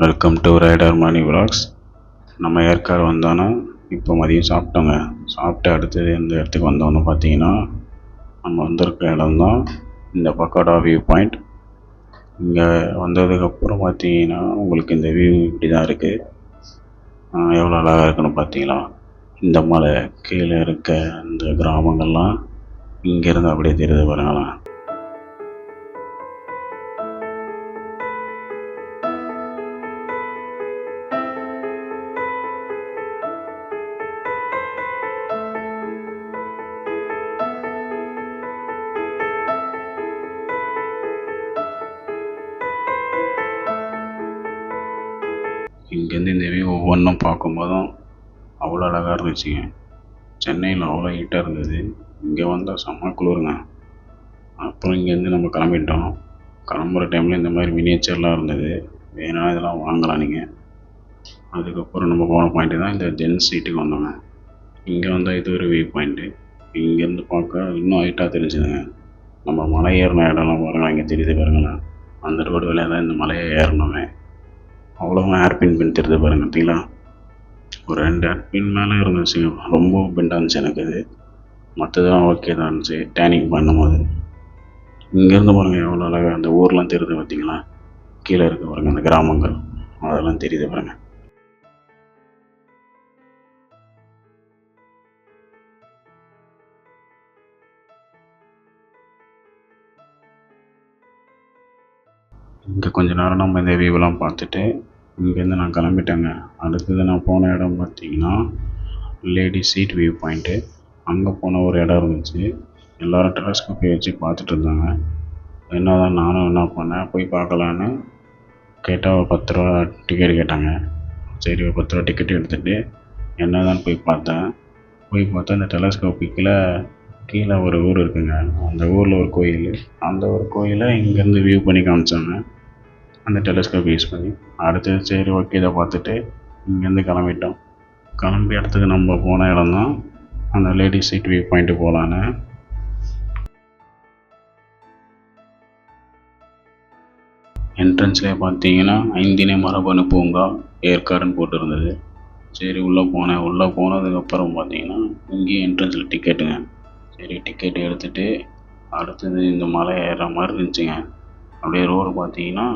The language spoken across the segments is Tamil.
Welcome to rider Mani vlogs நம்ம ஏற்காடு வந்தோன்னா இப்போ மதியம் சாப்பிட்டோங்க. சாப்பிட்டு அடுத்தது இந்த இடத்துக்கு வந்தோன்னு பார்த்தீங்கன்னா நம்ம வந்திருக்க இடம் தான் இந்த பக்கோடா வியூ பாயிண்ட் இங்கே வந்ததுக்கப்புறம் பார்த்தீங்கன்னா உங்களுக்கு இந்த வியூ இப்படி தான் இருக்குது எவ்வளோ அழகாக இருக்குன்னு பார்த்தீங்களா? இந்த மலை கீழே இருக்க இந்த கிராமங்கள்லாம் இங்கேருந்து அப்படியே தெரியுது பாருங்களேன். இங்கேருந்து இந்த வியூ ஒவ்வொன்றும் பார்க்கும்போதும் அவ்வளோ அழகாக இருந்துச்சுங்க சென்னையில் அவ்வளோ ஹீட்டாக இருந்தது. இங்கே வந்தால் செம்ம குளிருங்க. அப்புறம் இங்கேருந்து நம்ம கிளம்பிட்டோம். கிளம்புற டைமில் இந்த மாதிரி மினியேச்சர்லாம் இருந்தது. வேணா இதெல்லாம் வாங்கலாம் நீங்கள் அதுக்கப்புறம் நம்ம போன பாயிண்ட்டு தான் இந்த ஜென்ஸ் சீட்டுக்கு வந்தோங்க. இங்கே வந்தால் இது ஒரு வியூ பாயிண்ட்டு இங்கேருந்து பார்க்க இன்னும் ஹைட்டாக தெரிஞ்சுதுங்க. நம்ம மலை ஏறின இடம்லாம் பாருங்க இங்கே தெரியுது பாருங்களேன். அந்த ரோடு வழியாக தான் இந்த மலையை ஏறணுமே. அவ்வளோ ஹேர்பின் பின் தெரியுது பாருங்க பார்த்தீங்களா ஒரு ரெண்டு ஹேர்பின் மேலே இருந்துச்சு. ரொம்ப பெண்டாக இருந்துச்சு எனக்கு அது மற்றதெல்லாம் ஓகே தான் இருந்துச்சு. டேனிங் பண்ணும்போது. இங்கேருந்து பாருங்கள் எவ்வளோ அழகாக அந்த ஊர்லாம் தெரியுது பார்த்தீங்களா கீழே இருக்க பாருங்கள் அந்த கிராமங்கள். அதெல்லாம் தெரியுது பாருங்கள் இங்கே கொஞ்ச நேரம் நம்ம இந்த வியூவெலாம் பார்த்துட்டு இங்கேருந்து நான் கிளம்பிட்டேங்க. அடுத்தது நான் போன இடம் பார்த்தீங்கன்னா லேடி சீட் வியூ பாயிண்ட்டு அங்கே போன ஒரு இடம் இருந்துச்சு. எல்லோரும் டெலஸ்கோப் வச்சு பார்த்துட்டு இருந்தாங்க. என்ன தான் நானும் என்ன பண்ணேன் போய் பார்க்கலான்னு கேட்டால் ஒரு பத்து ரூபா டிக்கெட் கேட்டாங்க. சரி ஒரு பத்து ரூபா டிக்கெட் எடுத்துகிட்டு என்ன தான் போய் பார்த்தேன். போய் பார்த்தா இந்த டெலஸ்கோப்பிக்கில் கீழே ஒரு ஊர் இருக்குங்க. அந்த ஊரில் ஒரு கோயில். அந்த ஒரு கோயிலை இங்கேருந்து வியூ பண்ணி காமிச்சாங்க அந்த டெலஸ்கோப் யூஸ் பண்ணி அடுத்தது சரி ஓகே இதை பார்த்துட்டு இங்கேருந்து கிளம்பிட்டோம். கிளம்பி இடத்துக்கு நம்ம போன இடம் தான் அந்த லேடிஸ் சீட் வியூ பாயிண்ட்டு போகலான்னு என்ட்ரன்ஸ்லேயே பார்த்தீங்கன்னா ஐந்தினை மரபணு பூங்கா ஏற்காடுன்னு போட்டிருந்தது சரி உள்ளே போனேன். உள்ளே போனதுக்கப்புறம் பார்த்தீங்கன்னா இங்கேயும் என்ட்ரன்ஸில் டிக்கெட்டுங்க சரி டிக்கெட் எடுத்துகிட்டு அடுத்தது இந்த மலை ஏறுற மாதிரி இருந்துச்சுங்க. அப்படியே ரோடு பார்த்தீங்கன்னா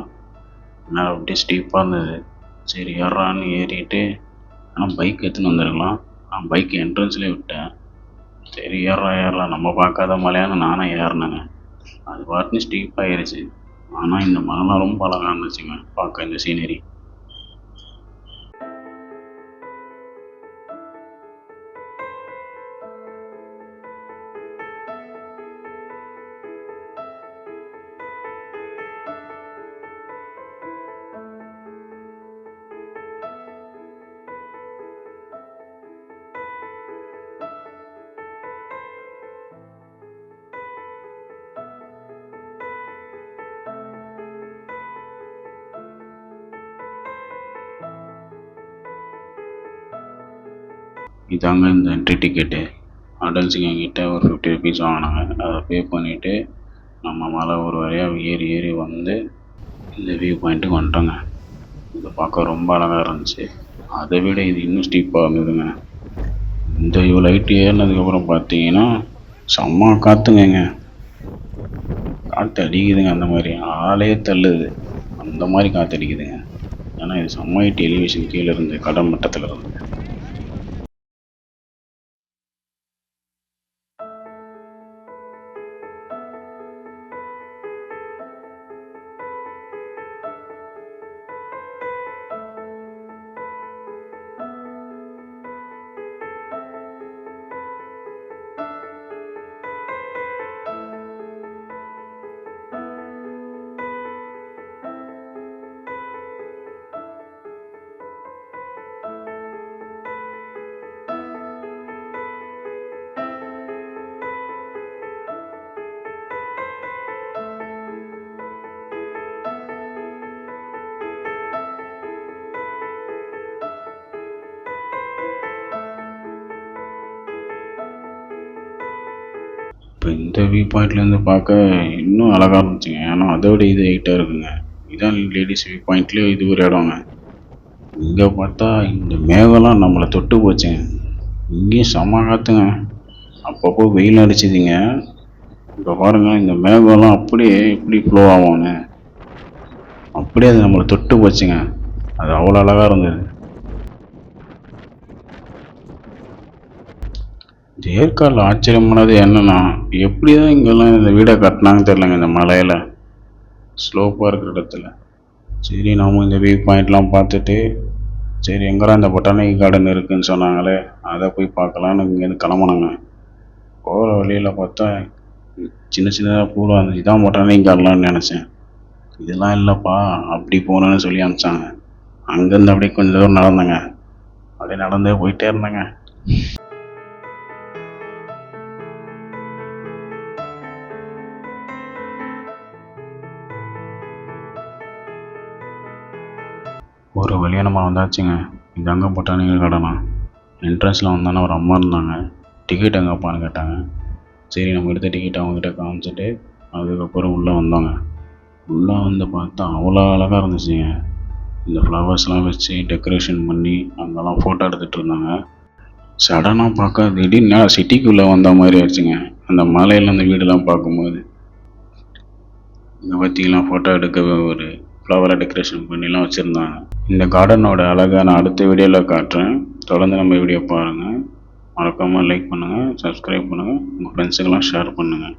நல்லா அப்படியே ஸ்டீப்பாக இருந்தது. சரி ஏறான்னு ஏறிட்டு ஆனால் பைக் எடுத்துன்னு வந்துருக்கலாம். நான் பைக் என்ட்ரன்ஸ்லேயே விட்டேன். சரி ஏறலாம் ஏறலாம் நம்ம பார்க்காத மலையான நானே ஏறினேங்க. அது பாட்டுன்னு ஸ்டீப் ஆயிருச்சு. ஆனால் இந்த மலைலாம் ரொம்ப அழகாக இருந்துச்சுங்க. பார்க்க இந்த சீனரி இதாங்க இந்த என்ட்ரி டிக்கெட்டு அடல்ட்ஸுக்கு என்கிட்ட ஒரு ஃபிஃப்டி ருபீஸ் வாங்கினாங்க. அதை பே பண்ணிவிட்டு நம்ம மலை ஒரு வரையாக ஏறி ஏறி வந்து இந்த வியூ பாயிண்ட்டுக்கு வந்துட்டோங்க. இதை பார்க்க ரொம்ப அழகாக இருந்துச்சு. அதை விட இது இன்னும் ஸ்டீப்பாக இருந்ததுங்க. இந்த இவ்வளோ லைட்டு ஏறினதுக்கப்புறம் பார்த்தீங்கன்னா செம்ம காற்றுங்க காற்று அடிக்குதுங்க அந்த மாதிரி. ஆளே தள்ளுது. அந்த மாதிரி காற்று அடிக்குதுங்க. ஏன்னா இது செம்ம ஹைட் எலிவேஷன் கீழே இருந்து கடல் மட்டத்தில் இருந்து இப்போ இந்த வியூ பாயிண்ட்லேருந்து பார்க்க இன்னும் அழகாக இருந்துச்சுங்க. ஏன்னா அதை விட இது ஹைட்டாக இருக்குங்க. இதுதான் லேடிஸ் வியூ பாயிண்ட்லேயே இது ஒரு இடங்க இங்கே பார்த்தா இந்த மேகம்லாம் நம்மளை தொட்டு போச்சுங்க. இங்கேயும் செம காத்துங்க. அப்பப்போ வெயில் அடிச்சுதுங்க. இப்போ பாருங்கள் இந்த மேகம்லாம் அப்படியே எப்படி ஃப்ளோ ஆகும்னு அப்படியே அது நம்மளை தொட்டு போச்சுங்க. அது அவ்வளோ அழகாக இருந்தது. இந்த ஏற்காடில் ஆச்சரியமானது என்னென்னா எப்படி தான் இங்கெல்லாம் இந்த வீடை கட்டினாங்கன்னு தெரிலங்க இந்த மலையில். ஸ்லோப்பாக இருக்கிற இடத்துல. சரி நாம இந்த வியூ பாயிண்ட்லாம் பார்த்துட்டு சரி எங்கடா இந்த பொட்டானிக் கார்டன் இருக்குதுன்னு சொன்னாங்களே அதை போய் பார்க்கலான்னு இங்கேருந்து கிளம்புனாங்க. போகிற வழியில் பார்த்தா சின்ன சின்னதாக பூலாக இருந்துச்சு. இதான் பொட்டானிக் கார்டன்லான்னு நினச்சேன். இதெல்லாம் இல்லைப்பா அப்படி போகணுன்னு சொல்லி அனுப்பிச்சாங்க. அங்கேருந்து அப்படியே கொஞ்சம் தூரம் நடந்தேங்க. அப்படியே நடந்தே போயிட்டே இருந்தேங்க. ஒரு வழியாக நம்ம வந்தாச்சுங்க. இதாங்க பொட்டானிக்கல் கார்டனா என்ட்ரன்ஸில் வந்தானே ஒரு அம்மா இருந்தாங்க. டிக்கெட் எங்கப்பான்னு கேட்டாங்க. சரி நம்ம எடுத்த டிக்கெட் அவங்ககிட்ட காமிச்சிட்டு அதுக்கப்புறம் உள்ளே வந்தோங்க. உள்ளே வந்து பார்த்தா அவ்வளோ அழகாக இருந்துச்சுங்க. இந்த ஃப்ளவர்ஸ்லாம் வச்சு டெக்கரேஷன் பண்ணி அங்கெல்லாம் ஃபோட்டோ எடுத்துகிட்டு இருந்தாங்க. சடனாக பார்க்க திடீர்னு சிட்டிக்குள்ளே வந்த மாதிரி ஆச்சுங்க அந்த மலையில் அந்த வீடெல்லாம் பார்க்கும்போது. இந்த பற்றிலாம் ஃபோட்டோ எடுக்க ஒரு ஃப்ளவரை டெக்கரேஷன் பண்ணிலாம் வச்சுருந்தாங்க. இந்த கார்டனோட அழகை நான் அடுத்த வீடியோவில் காட்டுறேன். தொடர்ந்து நம்ம வீடியோ பாருங்கள் மறக்காமல் லைக் பண்ணுங்கள் சப்ஸ்கிரைப் பண்ணுங்கள் உங்கள் ஃப்ரெண்ட்ஸுக்கெல்லாம் ஷேர் பண்ணுங்கள்